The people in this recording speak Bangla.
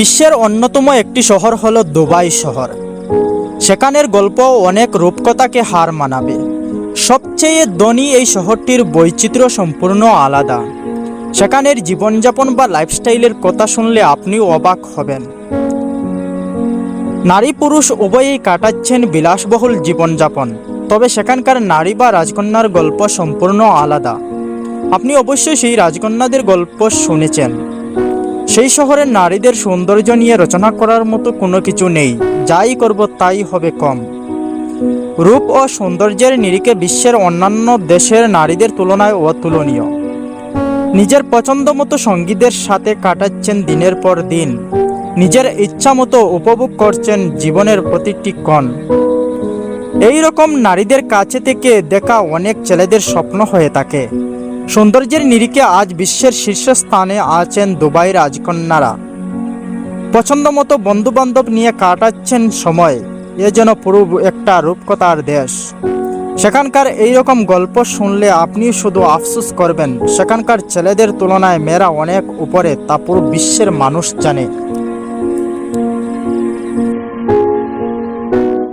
বিশ্বের অন্যতম একটি শহর হল দুবাই শহর। সেখানের গল্প অনেক রূপকথাকে হার মানাবে। সবচেয়ে ধনী এই শহরটির বৈচিত্র্য সম্পূর্ণ আলাদা। সেখানের জীবনযাপন বা লাইফস্টাইলের কথা শুনলে আপনিও অবাক হবেন। নারী পুরুষ উভয়েই কাটাচ্ছেন বিলাসবহুল জীবনযাপন, তবে সেখানকার নারী বা রাজকন্যার গল্প সম্পূর্ণ আলাদা। আপনি অবশ্যই সেই রাজকন্যাদের গল্প শুনেছেন। সেই শহরের নারীদের সৌন্দর্য নিয়ে রচনা করার মতো কোনো কিছু নেই। যাই করব তাই হবে কম। রূপ ও সৌন্দর্যের নিরিখে বিশ্বের অন্যান্য দেশের নারীদের তুলনায় অতুলনীয়। নিজের পছন্দ মতো সঙ্গীদের সাথে কাটাচ্ছেন দিনের পর দিন। নিজের ইচ্ছা মতো উপভোগ করছেন জীবনের প্রতিটি ক্ষণ। এই রকম নারীদের কাছে থেকে দেখা অনেক ছেলেদের স্বপ্ন হয়ে থাকে। সৌন্দর্যের নিরিখে আজ বিশ্বের শীর্ষস্থানে আছেন দুবাই রাজকন্যারা। পছন্দ মতো বন্ধু বান্ধব নিয়ে কাটাচ্ছেন সময়, এ যেন পুরো একটা রূপকথার দেশ। সেখানকার এই রকম গল্প শুনলে আপনি শুধু আফসোস করবেন, সেখানকার ছেলেদের তুলনায় মেয়েরা অনেক উপরে, তা পুরো বিশ্বের মানুষ জানে।